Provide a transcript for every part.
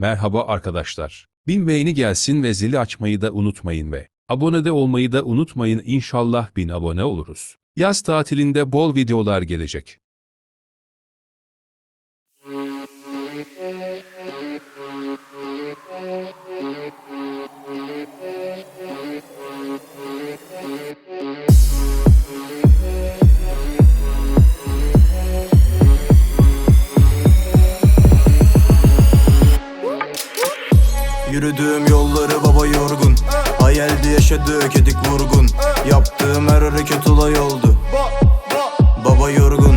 Merhaba arkadaşlar. Bin beğeni gelsin ve zili açmayı da unutmayın ve abone de olmayı da unutmayın İnşallah bin abone oluruz. Yaz tatilinde bol videolar gelecek. Yürüdüğüm yolları baba yorgun. Hayalde yaşadığı kedik vurgun. Yaptığım her hareket olay oldu. Baba yorgun.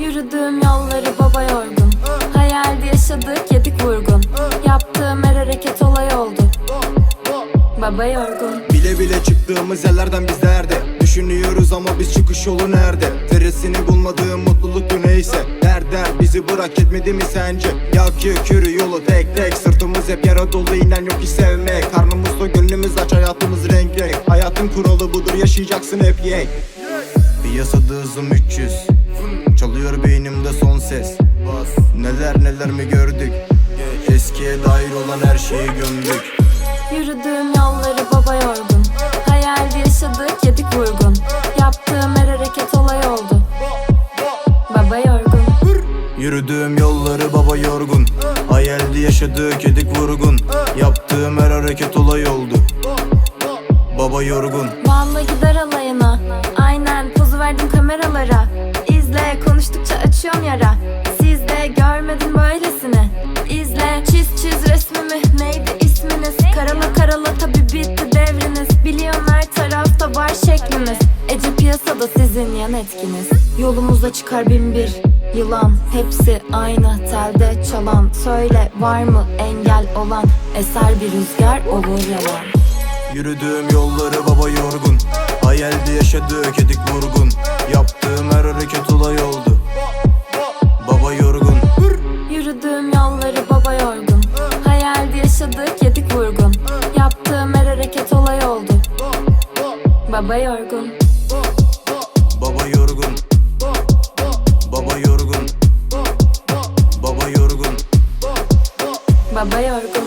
Yürüdüğüm yolları baba yorgun. Hayalde yaşadık yedik vurgun. Yaptığım her hareket olay oldu. Baba yorgun. Bile bile çıktığımız yerlerden biz nerede Düşünüyoruz ama biz çıkış yolu nerede? Veresini bulmadığım mutluluktu neyse. Der bizi bırak etmedi mi sence? Yak yık yürü yolu tek tek. Sırtımız hep yara dolu inen yok ki sevmek. Karnımız da gönlümüz aç hayatımız renk renk. Hayatın kuralı budur yaşayacaksın hep yek Piyasada hızım 300 Çalıyor beynimde son ses. Neler neler mi gördük? Eskiye dair olan her şeyi gömdük. Yürüdüğüm yolları baba yorgun yorgun. Hayalde yaşadığı kedik vurgun. Yaptığım her hareket olay oldu. Baba yorgun. Vallahi gider alayına Aynen pozu verdim kameralara. İzle konuştukça açıyorum yara. Siz de görmedin böylesini İzle çiz çiz resmimi. Neydi isminiz? Karala karala tabi bitti devriniz. Biliyorum her tarafta var şeklimiz. Ece piyasada sizin yan etkiniz. Yolumuza çıkar bin bir Yılan hepsi aynı telde çalan. Söyle var mı engel olan? Eser bir rüzgar olur yalan. Yürüdüğüm yolları baba yorgun. Hayalde yaşadığı kedik vurgun. Yaptığım her hareket olay oldu. Baba yorgun. Yürüdüğüm yolları baba yorgun. Hayalde yaşadık yedik vurgun. Yaptığım her hareket olay oldu. Baba yorgun. Baba yorgun బాబాయ్ వరకు